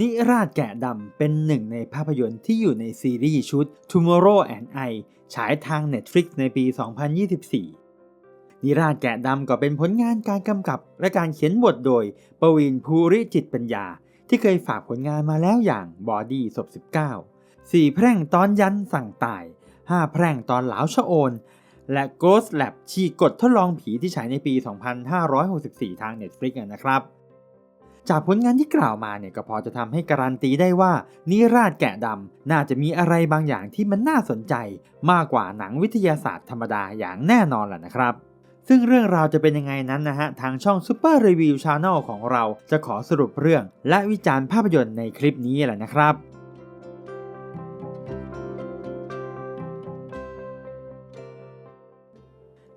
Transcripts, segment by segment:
นิราศแกะดำเป็นหนึ่งในภาพยนตร์ที่อยู่ในซีรีส์ชุด Tomorrow and I ฉายทาง Netflix ในปี 2024 นิราศแกะดำก็เป็นผลงานการกำกับและการเขียนบทโดยปวีนภูริจิตปัญญา ที่เคยฝากผลงานมาแล้วอย่างบอดี้ศพ19 4 แพร่งตอนยันสั่งตาย 5 แพร่งตอนหลาวชะโอน และ Ghost Lab ฉีกดทดลองผีที่ฉายในปี 2564 ทาง Netflix นะครับ จากผลงานที่กล่าวมาเนี่ยก็พอจะทำให้การันตีได้ว่านิราศแกะดำน่าจะมีอะไรบางอย่างที่มันน่าสนใจ มากกว่าหนังวิทยาศาสตร์ธรรมดาอย่างแน่นอนแหละนะครับ ซึ่งเรื่องราวจะเป็นยังไงนั้นนะฮะ ทางช่อง Super Review Channel ของเราจะขอสรุปเรื่องและวิจารณ์ภาพยนตร์ในคลิปนี้แหละนะครับ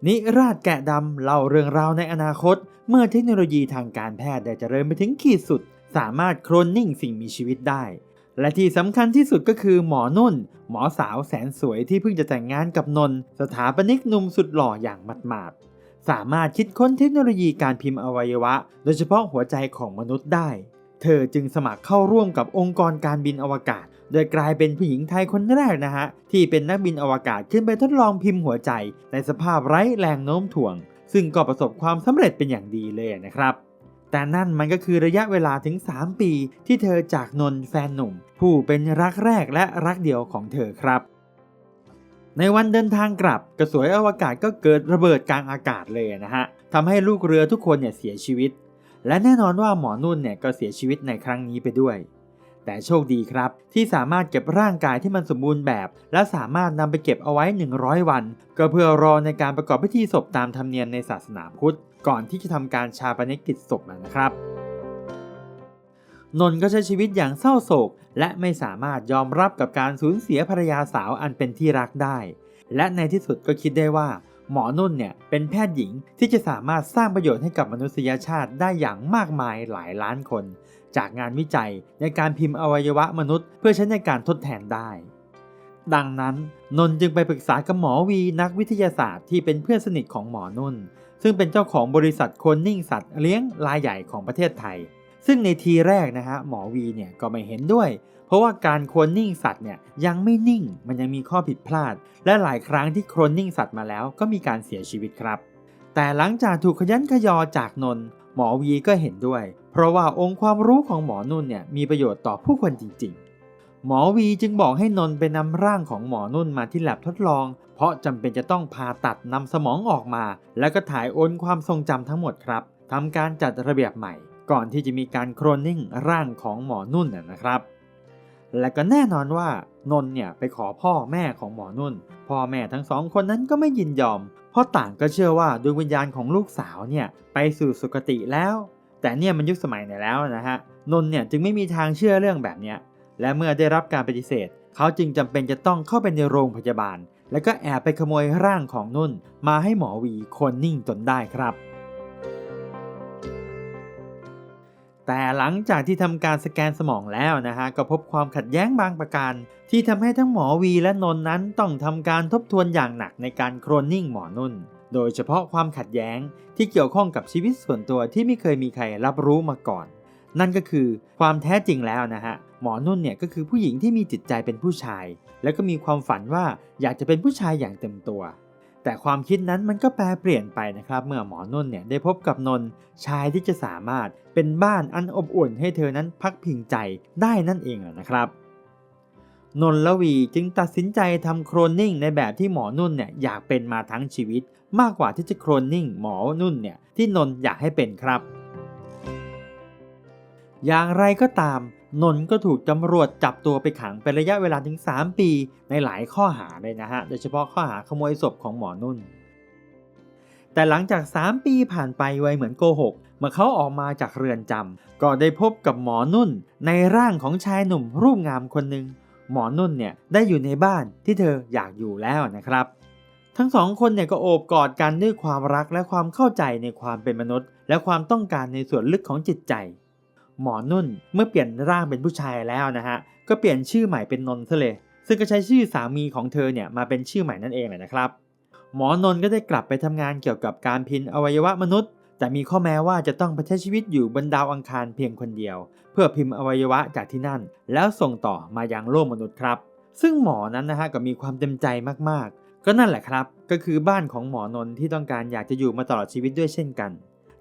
นิราศแกะดำเล่าเรื่องราวในอนาคต เมื่อเทคโนโลยีทางการแพทย์ได้เจริญไปถึงขีดสุด สามารถโคลนนิ่งสิ่งมีชีวิตได้ และที่สำคัญที่สุดก็คือหมอนุ่น หมอสาวแสนสวยที่เพิ่งจะแต่งงานกับนนท์สถาปนิกหนุ่มสุดหล่ออย่างหมาดๆสามารถคิดค้นเทคโนโลยีการพิมพ์อวัยวะ โดยเฉพาะหัวใจของมนุษย์ได้ เธอจึงสมัครเข้าร่วมกับองค์กรการบินอวกาศ โดยกลายเป็นผู้หญิงไทยคนแรกนะฮะ ที่เป็นนักบินอวกาศขึ้นไปทดลองพิมพ์หัวใจ ในสภาพไร้แรงโน้มถ่วง ซึ่งก็ประสบความสำเร็จเป็นอย่างดีเลยนะครับ แต่นั่นมันก็คือระยะเวลาถึง 3 ปี ที่เธอจากนนท์แฟนหนุ่ม ผู้เป็นรักแรกและรักเดียวของเธอครับในวันเดินทางกลับกระสวยอวกาศก็เกิดระเบิดกลางอากาศเลยนะฮะทำให้ลูกเรือทุกคนเนี่ยเสียชีวิต และแน่นอนว่าหมอนุ่นเนี่ยก็เสียชีวิตในครั้งนี้ไปด้วย แต่โชคดีครับ ที่สามารถเก็บร่างกายที่มันสมบูรณ์แบบ และสามารถนำไปเก็บเอาไว้ 100 วัน ก็เพื่อรอในการประกอบพิธีศพตามธรรมเนียมในศาสนาพุทธ ก่อนที่จะทำการชาปนกิจศพนะครับ นนท์ก็ใช้ชีวิตอย่างเศร้าโศก และไม่สามารถยอมรับกับการสูญเสียภรรยาสาวอันเป็นที่รักได้ และในที่สุดก็คิดได้ว่าหมอนุ่นเนี่ยเป็นแพทย์หญิงที่จะสามารถสร้างประโยชน์ให้กับมนุษยชาติได้อย่างมากมายหลายล้านคน จากงานวิจัยในการพิมพ์อวัยวะมนุษย์ เพื่อใช้ในการทดแทนได้ ดังนั้นนนจึงไปปรึกษากับหมอวีนักวิทยาศาสตร์ที่เป็นเพื่อนสนิทของหมอนุ่น ซึ่งเป็นเจ้าของบริษัทโคนนิ่งสัตว์เลี้ยงรายใหญ่ของประเทศไทย ซึ่งในทีแรกนะฮะหมอวีเนี่ยก็ไม่เห็นด้วย เพราะว่าการโคลนนิ่งสัตว์เนี่ยยังไม่นิ่งมันยังมีข้อผิดพลาด และหลายครั้งที่โคลนนิ่งสัตว์มาแล้วก็มีการเสียชีวิตครับแต่หลังจากถูกขยันขยอจากนน หมอวีก็เห็นด้วย เพราะว่าองค์ความรู้ของหมอนุ่นเนี่ยมีประโยชน์ต่อผู้คนจริงๆ หมอวีจึงบอกให้นนไปนำร่างของหมอนุ่นมาที่แลบทดลอง เพราะจำเป็นจะต้องผ่าตัดนำสมองออกมา แล้วก็ถ่ายโอนความทรงจำทั้งหมดครับทำการจัดระเบียบใหม่ ก่อนที่จะมีการโคลนนิ่งร่างของหมอนุ่นนะนะครับ และก็แน่นอนว่านนเนี่ยไปขอพ่อแม่ของหมอนุ่น พ่อแม่ทั้งสองคนนั้นก็ไม่ยินยอม เพราะต่างก็เชื่อว่าดวงวิญญาณของลูกสาวเนี่ยไปสู่สุคติแล้ว แต่เนี่ยมันยุคสมัยไหนแล้วนะฮะนนท์เนี่ยจึงไม่มีทางเชื่อเรื่องแบบนี้และเมื่อได้รับการปฏิเสธ เขาจึงจำเป็นจะต้องเข้าไปในโรงพยาบาล แล้วก็แอบไปขโมยร่างของนุ่น มาให้หมอวีคนนิ่งจนได้ครับ แต่หลังจากที่ทำการสแกนสมองแล้วนะฮะก็พบความขัดแย้งบางประการ ที่ทำให้ทั้งหมอวีและนนท์นั้นต้องทำการทบทวนอย่างหนักในการโคลนนิ่งหมอนุ่น โดยเฉพาะความขัดแย้งที่เกี่ยวข้องกับชีวิตส่วนตัวที่ไม่เคยมีใครรับรู้มาก่อน นั่นก็คือความแท้จริงแล้วนะฮะหมอนุ่นเนี่ยก็คือผู้หญิงที่มีจิตใจเป็นผู้ชาย แล้วก็มีความฝันว่าอยากจะเป็นผู้ชายอย่างเต็มตัว แต่ความคิดนั้นมันก็แปรเปลี่ยนไปนะครับ เมื่อหมอนุ่นเนี่ยได้พบกับนนท์ชายที่จะสามารถเป็นบ้านอันอบอุ่นให้เธอนั้นพักพิงใจได้นั่นเองแหละนะครับนนท์ละวีจึงตัดสินใจทำโคลนนิ่งในแบบที่หมอนุ่นเนี่ยอยากเป็นมาทั้งชีวิต มากกว่าที่จะโคลนนิ่งหมอนุ่นเนี่ยที่นนท์อยากให้เป็นครับ อย่างไรก็ตาม นนท์ก็ถูกตำรวจจับตัวไปขังเป็นระยะเวลาถึง 3 ปีในหลายข้อหาเลยนะฮะ โดยเฉพาะข้อหาขโมยศพของหมอนุ่น แต่หลังจาก 3 ปีผ่านไปไวเหมือนโกหกเมื่อเขาออกมาจากเรือนจำก็ได้พบกับหมอนุ่น ในร่างของชายหนุ่มรูปงามคนหนึ่งหมอนุ่นเนี่ยได้อยู่ในบ้านที่เธออยากอยู่แล้วนะครับ ทั้งสองคนเนี่ยก็โอบกอดกันด้วยความรักและความเข้าใจในความเป็นมนุษย์ และความต้องการในส่วนลึกของจิตใจ หมอนุ่นเมื่อเปลี่ยนร่างเป็นผู้ชายแล้วนะฮะก็เปลี่ยนชื่อใหม่เป็นนนท์ซะเลยซึ่งก็ใช้ชื่อสามีของเธอเนี่ยมาเป็นชื่อใหม่นั่นเองแหละนะครับ หมอนนท์ก็ได้กลับไปทำงานเกี่ยวกับการพิมพ์อวัยวะมนุษย์ แต่มีข้อแม้ว่าจะต้องไปใช้ชีวิตอยู่บนดาวอังคารเพียงคนเดียว เพื่อพิมพ์อวัยวะจากที่นั่น แล้วส่งต่อมายังโลกมนุษย์ครับ ซึ่งหมอนั้นนะฮะก็มีความเต็มใจมากๆ ก็นั่นแหละครับ ก็คือบ้านของหมอนนท์ที่ต้องการอยากจะอยู่มาตลอดชีวิตด้วยเช่นกัน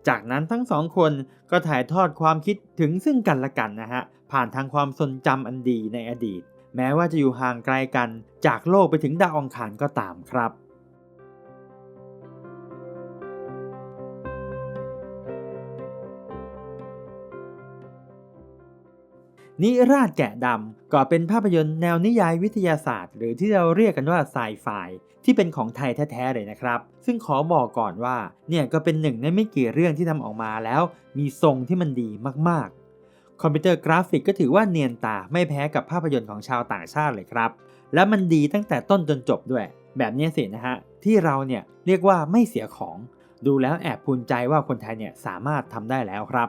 จากนั้นทั้งสองคนก็ถ่ายทอดความคิดถึงซึ่งกันและกันนะฮะ ผ่านทางความทรงจำอันดีในอดีต แม้ว่าจะอยู่ห่างไกลกัน จากโลกไปถึงดาวอังคารก็ตามครับ นิราชแกะดำก็เป็นภาพยนตร์แนวนิยายวิทยาศาสตร์ หรือที่เราเรียกกันว่าไซไฟที่เป็นของไทยแท้ๆเลยนะครับ ซึ่งขอบอกก่อนว่าเนี่ยก็เป็นหนึ่งในไม่กี่เรื่องที่ทำออกมาแล้ว มีทรงที่มันดีมากๆ คอมพิวเตอร์กราฟิกก็ถือว่าเนียนตาไม่แพ้กับภาพยนตร์ของชาวต่างชาติเลยครับ และมันดีตั้งแต่ต้นจนจบด้วย แบบนี้สินะฮะที่เราเนี่ยเรียกว่าไม่เสียของ ดูแล้วแอบภูมิใจว่าคนไทยเนี่ยสามารถทำได้แล้วครับ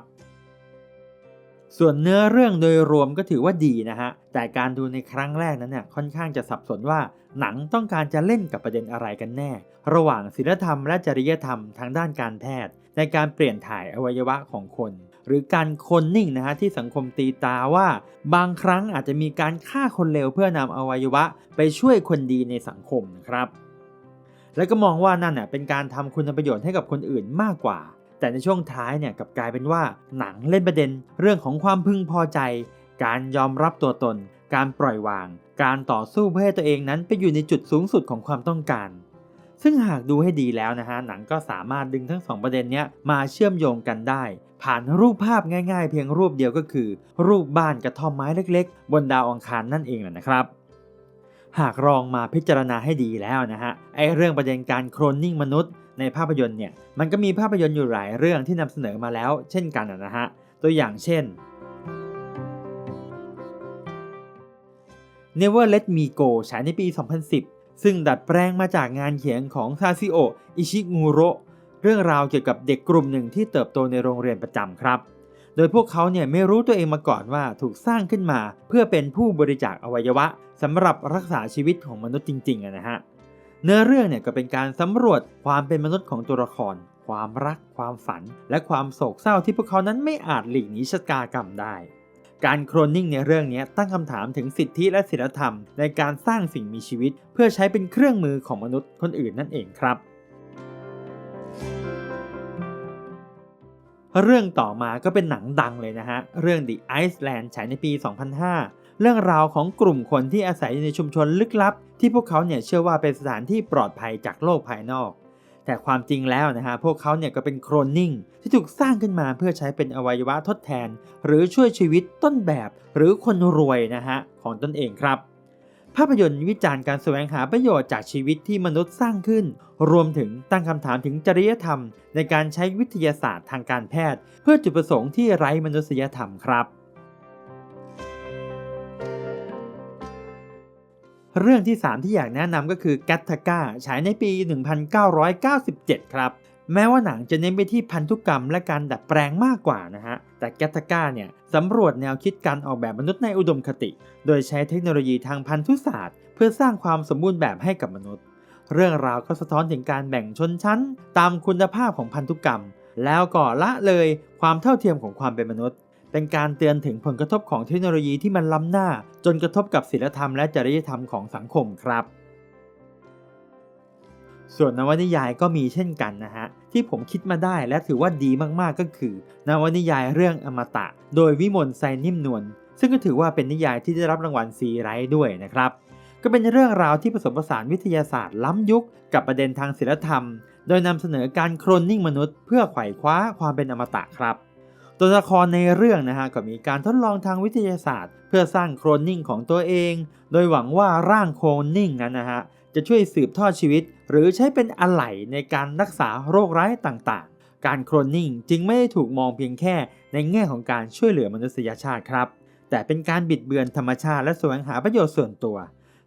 ส่วนเนื้อเรื่องโดยรวมก็ถือว่าดีนะฮะ แต่การดูในครั้งแรกนั้นเนี่ยค่อนข้างจะสับสนว่า หนังต้องการจะเล่นกับประเด็นอะไรกันแน่ ระหว่างศีลธรรมและจริยธรรมทางด้านการแพทย์ ในการเปลี่ยนถ่ายอวัยวะของคน หรือการคนนิ่งนะฮะที่สังคมตีตาว่า บางครั้งอาจจะมีการฆ่าคนเลวเพื่อนำอวัยวะ ไปช่วยคนดีในสังคมนะครับ แล้วก็มองว่านั่นเน่ะเป็นการทำคุณประโยชน์ให้กับคนอื่นมากกว่า แต่ในช่วงท้ายเนี่ยกับกลายเป็นว่าหนังเล่นประเด็นเรื่องของความพึงพอใจ การยอมรับตัวตน การปล่อยวาง การต่อสู้เพื่อให้ตัวเองนั้นไปอยู่ในจุดสูงสุดของความต้องการ ซึ่งหากดูให้ดีแล้วนะฮะหนังก็สามารถดึงทั้งสองประเด็นนี้มาเชื่อมโยงกันได้ ผ่านรูปภาพง่าย ๆ เพียงรูปเดียวก็คือ รูปบ้านกระท่อมไม้เล็ก ๆ บนดาวอังคารนั่นเองแหละนะครับ หากลองมาพิจารณาให้ดีแล้วนะฮะไอเรื่องประเด็นการโคลนนิ่งมนุษย์ในภาพยนตร์เนี่ยมันก็มีภาพยนตร์อยู่หลายเรื่องที่นำเสนอมาแล้ว เช่นกันนะฮะตัวอย่างเช่น Never Let Me Go ฉายในปี 2010 ซึ่งดัดแปลงมาจากงานเขียนของซาซิโออิชิงูโรเรื่องราวเกี่ยวกับเด็กกลุ่มหนึ่งที่เติบโตในโรงเรียนประจำครับ โดยพวกเขาเนี่ยไม่รู้ตัวเองมาก่อนว่าถูกสร้างขึ้นมา เพื่อเป็นผู้บริจาคอวัยวะสำหรับรักษาชีวิตของมนุษย์จริงๆนะฮะเนื้อเรื่องเนี่ยก็เป็นการสำรวจความเป็นมนุษย์ของตัวละคร ความรัก ความฝัน และความโศกเศร้าที่พวกเขานั้นไม่อาจหลีกหนีชะตากรรมได้ การโคลนนิ่งในเรื่องนี้ตั้งคำถามถึงสิทธิและศีลธรรมในการสร้างสิ่งมีชีวิต เพื่อใช้เป็นเครื่องมือของมนุษย์คนอื่นนั่นเองครับ เรื่องต่อมาก็เป็นหนังดังเลยนะฮะ เรื่อง The Iceland ฉายในปี 2005 เรื่องราวของกลุ่มคนที่อาศัยอยู่ในชุมชนลึกลับ ที่พวกเขาเนี่ยเชื่อว่าเป็นสถานที่ปลอดภัยจากโลกภายนอก แต่ความจริงแล้วนะฮะ พวกเขาเนี่ยก็เป็นโคลนนิ่ง ที่ถูกสร้างขึ้นมาเพื่อใช้เป็นอวัยวะทดแทน หรือช่วยชีวิตต้นแบบ หรือคนรวยนะฮะของตนเองครับ ภาพยนตร์วิจารณ์การแสวงหาประโยชน์จากชีวิตที่มนุษย์สร้างขึ้น รวมถึงตั้งคำถามถึงจริยธรรม ในการใช้วิทยาศาสตร์ทางการแพทย์ เพื่อจุดประสงค์ที่ไร้มนุษยธรรมครับ เรื่องที่ 3 ที่อยากแนะนำก็คือกัตทาก้าฉายในปี 1997 ครับ แม้ว่าหนังจะเน้นไปที่พันธุกรรมและการดัดแปลงมากกว่านะฮะ แต่กัตาก้าเนี่ยสำรวจแนวคิดการออกแบบมนุษย์ในอุดมคติ โดยใช้เทคโนโลยีทางพันธุศาสตร์ เพื่อสร้างความสมบูรณ์แบบให้กับมนุษย์ เรื่องราวก็สะท้อนถึงการแบ่งชนชั้น ตามคุณภาพของพันธุกรรม แล้วก็ละเลยความเท่าเทียมของความเป็นมนุษย์ เป็นการเตือนถึงผลกระทบของเทคโนโลยีที่มันล้ำหน้า จนกระทบกับศีลธรรมและจริยธรรมของสังคมครับ ส่วนนวนิยายก็มีเช่นกันนะฮะ ที่ผมคิดมาได้และถือว่าดีมากๆก็คือ นวนิยายเรื่องอมตะ โดยวิมลไซนิ่มนวลซึ่งก็ถือว่าเป็นนิยายที่ได้รับรางวัลซีไรท์ด้วยนะครับ ก็เป็นเรื่องราวที่ผสมผสานวิทยาศาสตร์ล้ำยุค กับประเด็นทางศิลธรรม โดยนำเสนอการโคลนนิ่งมนุษย์เพื่อไขว่คว้าความเป็นอมตะครับตัวละครในเรื่องนะฮะก็มีการทดลองทางวิทยาศาสตร์ เพื่อสร้างโคลนนิ่งของตัวเอง โดยหวังว่าร่างโคลนนิ่งนั้นนะฮะ จะช่วยสืบทอดชีวิต หรือใช้เป็นอะไหล่ในการรักษาโรคร้ายต่างๆ การโคลนนิ่งจึงไม่ได้ถูกมองเพียงแค่ในแง่ของการช่วยเหลือมนุษยชาติครับ แต่เป็นการบิดเบือนธรรมชาติและแสวงหาประโยชน์ส่วนตัว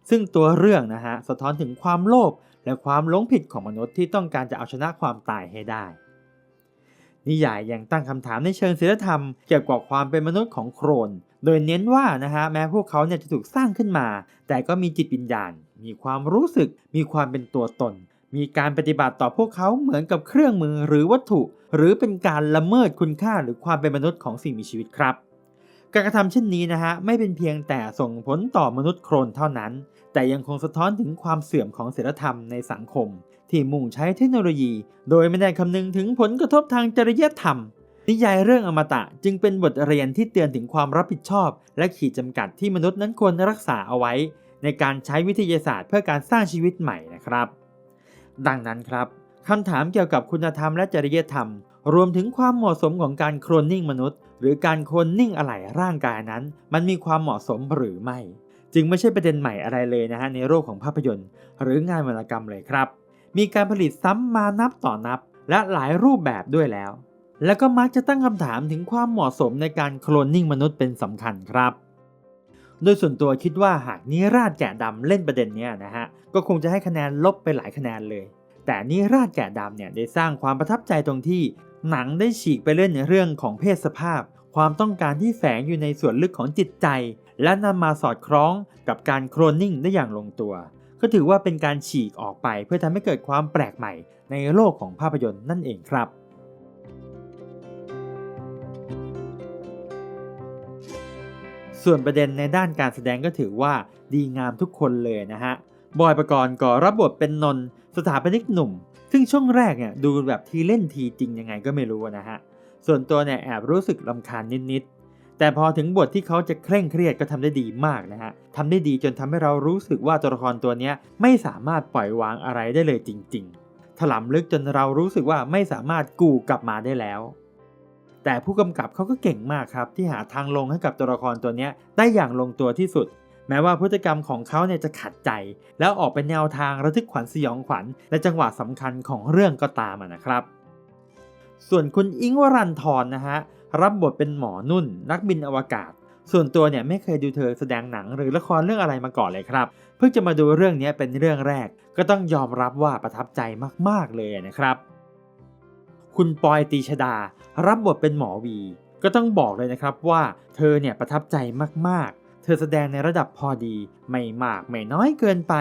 ซึ่งตัวเรื่องนะฮะสะท้อนถึงความโลภและความหลงผิดของมนุษย์ที่ต้องการจะเอาชนะความตายให้ได้นิยายยังตั้งคำถามในเชิงศีลธรรมเกี่ยวกับความเป็นมนุษย์ของโครน โดยเน้นว่านะฮะแม้พวกเขาเนี่ยจะถูกสร้างขึ้นมา แต่ก็มีจิตวิญญาณ มีความรู้สึก มีความเป็นตัวตน มีการปฏิบัติต่อพวกเขาเหมือนกับเครื่องมือหรือวัตถุ หรือเป็นการละเมิดคุณค่าหรือความเป็นมนุษย์ของสิ่งมีชีวิตครับ การกระทำเช่นนี้นะฮะไม่เป็นเพียงแต่ส่งผลต่อมนุษย์โครนเท่านั้น แต่ยังคงสะท้อนถึงความเสื่อมของศีลธรรมในสังคม ที่มุ่งใช้เทคโนโลยี โดยไม่ได้คำนึงถึงผลกระทบทางจริยธรรมนิยายเรื่องอมตะจึงเป็นบทเรียนที่เตือนถึงความรับผิดชอบ และขีดจำกัดที่มนุษย์นั้นควรรักษาเอาไว้ ในการใช้วิทยาศาสตร์เพื่อการสร้างชีวิตใหม่นะครับ ดังนั้นครับคำถามเกี่ยวกับคุณธรรมและจริยธรรม รวมถึงความเหมาะสมของการโคลนนิ่งมนุษย์ หรือการโคลนนิ่งอะไหล่ร่างกายนั้น มันมีความเหมาะสมหรือไม่ จึงไม่ใช่ประเด็นใหม่อะไรเลยนะฮะในโลกของภาพยนตร์ หรืองานวรรณกรรมเลยครับ มีการผลิตซ้ำมานับต่อนับ และหลายรูปแบบด้วยแล้ว แล้วก็มักจะตั้งคำถามถึงความเหมาะสมในการโคลนนิ่งมนุษย์เป็นสำคัญครับ โดยส่วนตัวคิดว่าหากนิราชแกะดำเล่นประเด็นนี้นะฮะก็คงจะให้คะแนนลบไปหลายคะแนนเลย แต่นิราชแกะดำเนี่ยได้สร้างความประทับใจตรงที่ หนังได้ฉีกไปเล่นในเรื่องของเพศสภาพ ความต้องการที่แฝงอยู่ในส่วนลึกของจิตใจ และนำมาสอดคล้องกับการโคลนนิ่งได้อย่างลงตัว ก็ถือว่าเป็นการฉีกออกไปเพื่อทำให้เกิดความแปลกใหม่ในโลกของภาพยนตร์นั่นเองครับ ส่วนประเด็นในด้านการแสดงก็ถือว่าดีงามทุกคนเลยนะฮะบอยประกรณ์ก็รับบทเป็นนนท์สถาปนิกหนุ่ม ซึ่งช่วงแรกเนี่ยดูแบบทีเล่นทีจริงยังไงก็ไม่รู้นะฮะส่วนตัวเนี่ยแอบรู้สึกลำคาญนิดๆแต่พอถึงบทที่เขาจะเคร่งเครียดก็ทำได้ดีมากนะฮะทำได้ดีจนทำให้เรารู้สึกว่าตัวละครตัวนี้ไม่สามารถปล่อยวางอะไรได้เลยจริง ๆ ถลำลึกจนเรารู้สึกว่าไม่สามารถกูกลับมาได้แล้ว แต่ผู้กำกับเขาก็เก่งมากครับ ที่หาทางลงให้กับตัวละครตัวนี้ได้อย่างลงตัวที่สุด แม้ว่าพฤติกรรมของเขาเนี่ยจะขัดใจ แล้วออกเป็นแนวทางระทึกขวัญสยองขวัญในจังหวะสำคัญของเรื่องก็ตามนะครับ ส่วนคุณอิงวรันทรนะฮะรับบทเป็นหมอนุ่น นักบินอวกาศ ส่วนตัวเนี่ยไม่เคยดูเธอแสดงหนังหรือละครเรื่องอะไรมาก่อนเลยครับ เพิ่งจะมาดูเรื่องนี้เป็นเรื่องแรก ก็ต้องยอมรับว่าประทับใจมากๆเลยนะครับ คุณปอยตีชดา รับบทเป็นหมอวี ก็ต้องบอกเลยนะครับว่าเธอเนี่ยประทับใจมากๆ เธอแสดงในระดับพอดี ไม่มากไม่น้อยเกินไป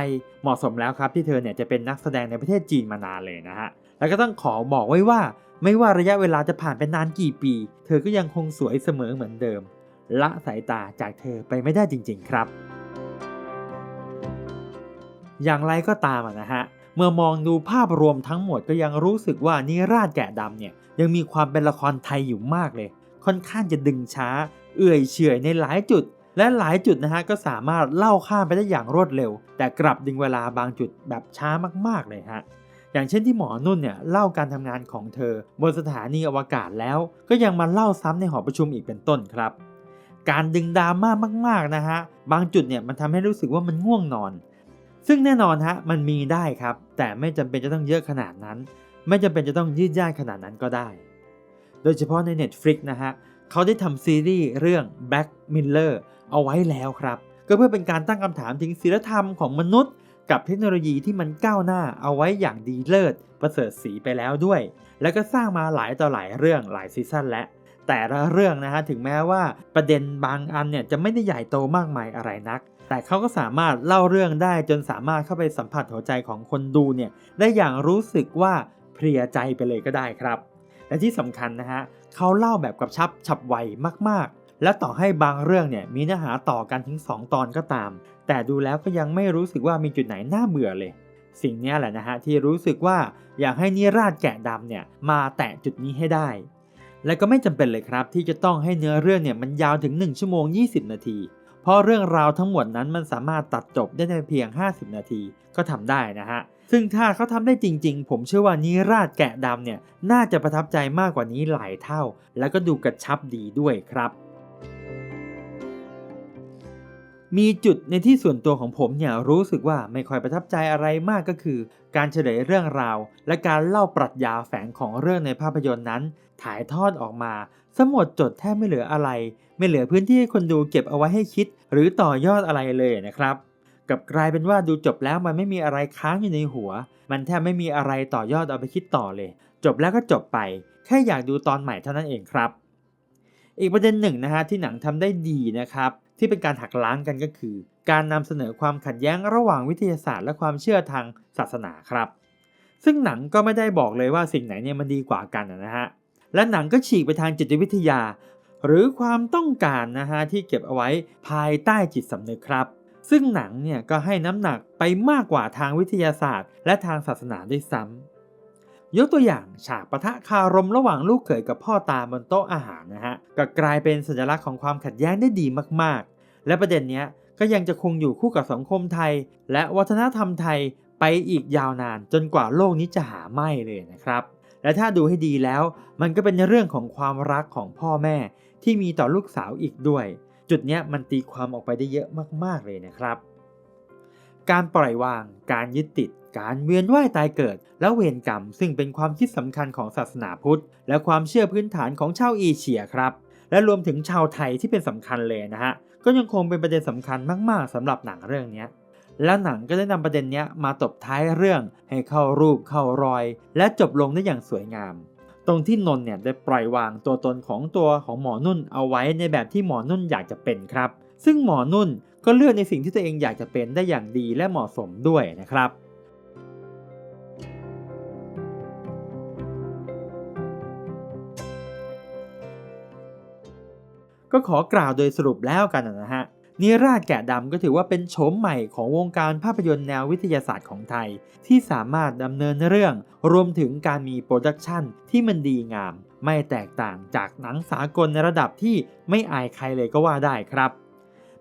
เหมาะสมแล้วครับที่เธอเนี่ยจะเป็นนักแสดงในประเทศจีนมานานเลยนะฮะ แล้วก็ต้องขอบอกไว้ว่า ไม่ว่าระยะเวลาจะผ่านไปนานกี่ปี เธอก็ยังคงสวยเสมอเหมือนเดิม ละสายตาจากเธอไปไม่ได้จริง ๆ ครับ อย่างไรก็ตามนะฮะเมื่อมองดูภาพรวมทั้งหมดก็ยังรู้สึกว่านิราชแกะดำเนี่ย ยังมีความเป็นละครไทยอยู่มากเลย ค่อนข้างจะดึงช้า เอื่อยเฉอยในหลายจุด และหลายจุดนะฮะก็สามารถเล่าข้ามไปได้อย่างรวดเร็ว แต่กลับดึงเวลาบางจุดแบบช้ามากๆเลยฮะอย่างเช่นที่หมอนุ่นเนี่ยเล่าการทำงานของเธอบนสถานีอวกาศแล้ว ก็ยังมาเล่าซ้ำในหอประชุมอีกเป็นต้นครับ การดึงดราม่ามากๆนะฮะบางจุดเนี่ยมันทำให้รู้สึกว่ามันง่วงนอน ซึ่งแน่นอนฮะมันมีได้ครับ แต่ไม่จำเป็นจะต้องเยอะขนาดนั้น ไม่จำเป็นจะต้องยืดยาดขนาดนั้นก็ได้ โดยเฉพาะใน Netflix นะฮะเขาได้ทำซีรีส์เรื่อง Black Miller เอาไว้แล้วครับ ก็เพื่อเป็นการตั้งคำถามถึงศีลธรรมของมนุษย์ กับเทคโนโลยีที่มันก้าวหน้าเอาไว้อย่างดีเลิศประเสริฐสีไปแล้วด้วย แล้วก็สร้างมาหลายต่อหลายเรื่องหลายซีซั่นและแต่ละเรื่องนะฮะถึงแม้ว่าประเด็นบางอันเนี่ยจะไม่ได้ใหญ่โตมากมายอะไรนัก แต่เขาก็สามารถเล่าเรื่องได้จนสามารถเข้าไปสัมผัสหัวใจของคนดูเนี่ยได้อย่างรู้สึกว่า เพลียใจไปเลยก็ได้ครับ และที่สำคัญนะฮะเขาเล่าแบบกระชับฉับไวมากๆ และต่อให้บางเรื่องเนี่ยมีเนื้อหาต่อกันถึง 2 ตอนก็ตาม แต่ดูแล้วก็ยังไม่รู้สึกว่ามีจุดไหนน่าเบื่อเลย สิ่งนี้แหละนะฮะที่รู้สึกว่าอยากให้นิราชแกะดำเนี่ยมาแตะจุดนี้ให้ได้ และก็ไม่จำเป็นเลยครับที่จะต้องให้เนื้อเรื่องเนี่ยมันยาวถึง 1 ชั่วโมง 20 นาที ราะเรื่องราวทั้งหมดนั้นมันสามารถตัดจบได้ในเพียง 50 นาทีก็ทำได้นะฮะ ซึ่งถ้าเขาทำได้จริงๆ ผมเชื่อว่านิราชแกะดำเนี่ย น่าจะประทับใจมากกว่านี้หลายเท่า แล้วก็ดูกระชับดีด้วยครับมีจุดในที่ส่วนตัวของผมเนี่ยรู้สึกว่าไม่ค่อยประทับใจอะไรมากก็คือ การเฉลยเรื่องราว และการเล่าปรัชญาแฝงของเรื่องในภาพยนตร์นั้น ถ่ายทอดออกมา สมดจดแทบไม่เหลืออะไร ไม่เหลือพื้นที่ให้คนดูเก็บเอาไว้ให้คิด หรือต่อยอดอะไรเลยนะครับกับกลายเป็นว่าดูจบแล้วมันไม่มีอะไรค้างอยู่ในหัว มันแทบไม่มีอะไรต่อยอดเอาไปคิดต่อเลย จบแล้วก็จบไป แค่อยากดูตอนใหม่เท่านั้นเองครับ อีกประเด็นหนึ่งนะฮะที่หนังทำได้ดีนะครับ ที่เป็นการหักล้างกันก็คือ การนำเสนอความขัดแย้งระหว่างวิทยาศาสตร์และความเชื่อทางศาสนาครับ ซึ่งหนังก็ไม่ได้บอกเลยว่าสิ่งไหนเนี่ยมันดีกว่ากันนะฮะ และหนังก็ฉีกไปทางจิตวิทยา หรือความต้องการนะฮะที่เก็บเอาไว้ภายใต้จิตสำนึกครับ ซึ่งหนังเนี่ยก็ให้น้ำหนักไปมากกว่าทางวิทยาศาสตร์ และทางศาสนาด้วยซ้ำยกตัวอย่างฉากปะทะคารมระหว่างลูกเขยกับพ่อตาบนโต๊ะอาหารนะฮะก็กลายเป็นสัญลักษณ์ของความขัดแย้งได้ดีมากๆ และประเด็นเนี้ยก็ยังจะคงอยู่คู่กับสังคมไทย และวัฒนธรรมไทยไปอีกยาวนานจนกว่าโลกนี้จะหาไม่เลยนะครับ และถ้าดูให้ดีแล้ว มันก็เป็นเรื่องของความรักของพ่อแม่ที่มีต่อลูกสาวอีกด้วย จุดนี้มันตีความออกไปได้เยอะมากๆเลยนะครับ การปล่อยวาง การยึดติด การเวียนว่ายตายเกิด และเวรกรรม ซึ่งเป็นความคิดสำคัญของศาสนาพุทธ และความเชื่อพื้นฐานของชาวเอเชียครับ และรวมถึงชาวไทยที่เป็นสำคัญเลยนะฮะก็ยังคงเป็นประเด็นสำคัญมาก ๆสำหรับหนังเรื่องนี้ และหนังก็ได้นำประเด็นนี้มาตบท้ายเรื่องให้เข้ารูปเข้ารอย และจบลงได้อย่างสวยงาม ตรงที่นนท์เนี่ยได้ปล่อยวางตัวตนของตัวของหมอนุ่นเอาไว้ในแบบที่หมอนุ่นอยากจะเป็นครับ ซึ่งหมอนุ่นก็เลือกในสิ่งที่ตัวเองอยากจะเป็นได้อย่างดีและเหมาะสมด้วยนะครับก็ขอกล่าวโดยสรุปแล้วกันนะฮะ นิราชแกะดำก็ถือว่าเป็นโฉมใหม่ของวงการภาพยนตร์แนววิทยาศาสตร์ของไทย ที่สามารถดำเนินเรื่อง รวมถึงการมีโปรดักชันที่มันดีงาม ไม่แตกต่างจากหนังสากลในระดับที่ไม่อายใครเลยก็ว่าได้ครับ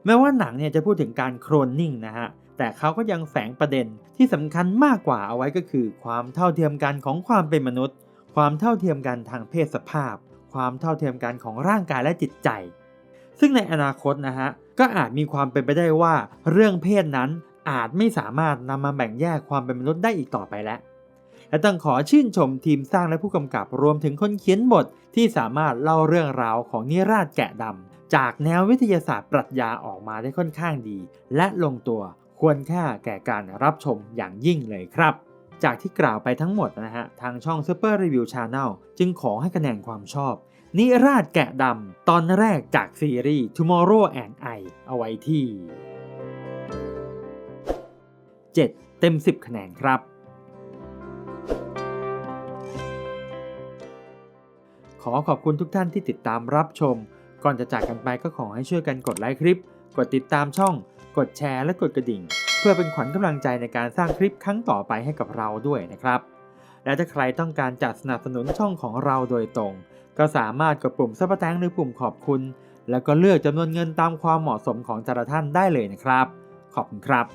แม้ว่าหนังเนี่ยจะพูดถึงการโครนนิ่งนะฮะแต่เขาก็ยังแฝงประเด็นที่สำคัญมากกว่าเอาไว้ก็คือ ความเท่าเทียมกันของความเป็นมนุษย์ ความเท่าเทียมกันทางเพศสภาพ ความเท่าเทียมกันของร่างกายและจิตใจ ซึ่งในอนาคตนะฮะ ก็อาจมีความเป็นไปได้ว่า เรื่องเพศนั้นอาจไม่สามารถนำมาแบ่งแยกความเป็นมนุษย์ได้อีกต่อไปแล้ว และต้องขอชื่นชมทีมสร้างและผู้กำกับรวมถึงคนเขียนบทที่สามารถเล่าเรื่องราวของนิราชแกะดำจากแนววิทยาศาสตร์ปรัชญาออกมาได้ค่อนข้างดี และลงตัวควรค่าแก่การรับชมอย่างยิ่งเลยครับ จากที่กล่าวไปทั้งหมดนะฮะ ทางช่อง Super Review Channel จึงขอให้คะแนนความชอบ นิราชแกะดำตอนแรกจากซีรีส์ Tomorrow and I เอาไว้ที่ 7 เต็ม 10 คะแนนครับ ขอขอบคุณทุกท่านที่ติดตามรับชม ก่อนจะจากกันไปก็ขอให้ช่วยกันกดไลค์คลิป กดติดตามช่อง กดแชร์และกดกระดิ่ง เพื่อเป็นขวัญกำลังใจในการสร้างคลิปครั้งต่อไปให้กับเราด้วยนะครับ และถ้าใครต้องการจัดสนับสนุนช่องของเราโดยตรง ก็สามารถกดปุ่มซับสไครต์หรือปุ่มขอบคุณ แล้วก็เลือกจำนวนเงินตามความเหมาะสมของแต่ละท่านได้เลยนะครับ ขอบคุณครับ